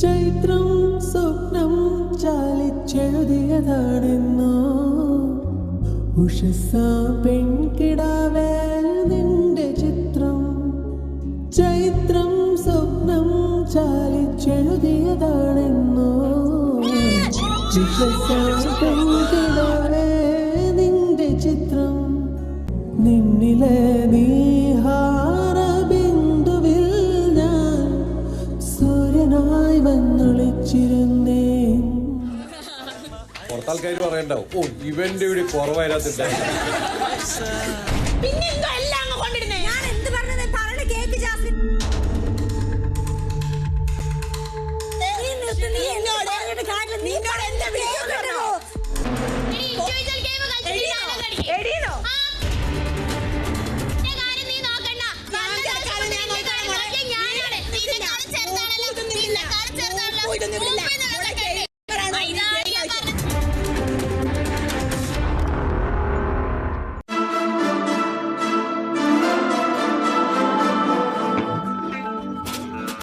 ചൈത്രം സ്വപ്നം ചാലിച്ചെഴുതിയതാണെന്നോ? ഉഷസ പെൺകിടാവേ നിന്റെ ചിത്രം ചൈത്രം സ്വപ്നം ചാലിച്ചെഴുതിയതാണെന്നോ? ഉഷസ പെൺകിടാവേ നിന്റെ ചിത്രം നിന്നിലെ നീഹാര വച്ചിരുന്നേ പുറത്താൾക്കാർ പറയണ്ടാവും. ഓ ഇവന്റെ ഇവിടെ കുറവായിരാത്തില്ല പിന്നെന്തോ എല്ലാം ഞാൻ എന്ത് പറഞ്ഞത്? പറഞ്ഞ കേക്ക് ജാസ്മിൻ. നീ എന്നോട് നീ എന്നോട് എന്താ 我的杯子